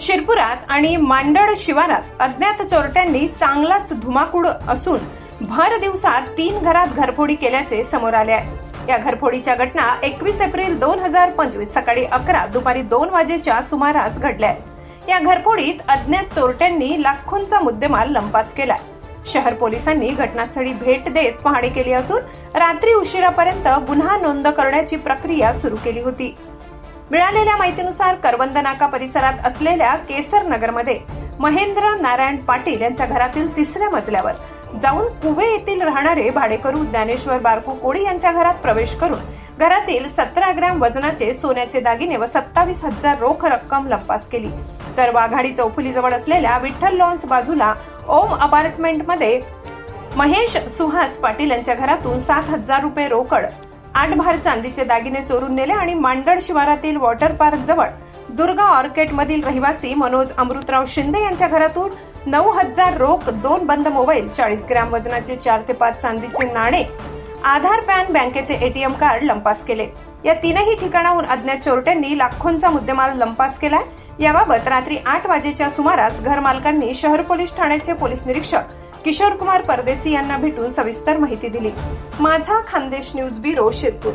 शिरपुरात आणि मांडळ शिवारात अज्ञात चोरट्यांनी चांगलाच धुमाकूड असून भर दिवसात तीन घरात घरफोडी केल्याचे समोर आले आहे. या घरफोडीच्या घटना एकवीस एप्रिल दोन हजार पंचवीस सकाळी अकरा दुपारी दोन वाजेच्या सुमारास घडल्या आहेत. या घरफोडीत अज्ञात चोरट्यांनी लाखोंचा मुद्देमाल लंपास केलाय. शहर पोलिसांनी घटनास्थळी भेट देत पाहणी केली असून रात्री उशिरापर्यंत गुन्हा नोंद करण्याची प्रक्रिया सुरू केली होती. मिळालेल्या माहितीनुसार करवंद नाका परिसरात असलेल्या केसर नगरमध्ये महेंद्र नारायण पाटील यांच्या घरातील तिसऱ्या मजल्यावर जाऊन कुवे येथील राहणारे भाडेकरू ज्ञानेश्वर बारकू कोळी यांच्या घरात प्रवेश करून घरातील सतरा ग्रॅम वजनाचे सोन्याचे दागिने व सत्तावीस हजार रोख रक्कम लंपास केली. तर वाघाडी चौफुलीजवळ असलेल्या विठ्ठल लॉन्स बाजूला ओम अपार्टमेंटमध्ये महेश सुहास पाटील यांच्या घरातून सात हजार रुपये रोकड आठ भार चांदीचे दागिने चोरून नेले आणि मांडळ शिवारातील वॉटर पार्क जवळ दुर्गा ऑर्केट मधील रहिवासी मनोज अमृतराव शिंदे यांच्या घरातून नऊ हजार रोख दोन बंद मोबाईल चाळीस ग्रॅम वजनाचे चार ते पाच चांदीचे नाणे आधार पॅन बँकेचे एटीएम कार्ड लंपास केले. या तीनही ठिकाणाहून अज्ञात चोरट्यांनी लाखोंचा मुद्देमाल लंपास केलाय. याबाबत रात्री आठ वाजेच्या सुमारास घरमालकांनी शहर पोलीस ठाण्याचे पोलीस निरीक्षक किशोर कुमार परदेसी यांना भेटून सविस्तर माहिती दिली. माझा खानदेश न्यूज ब्युरो शिरपूर.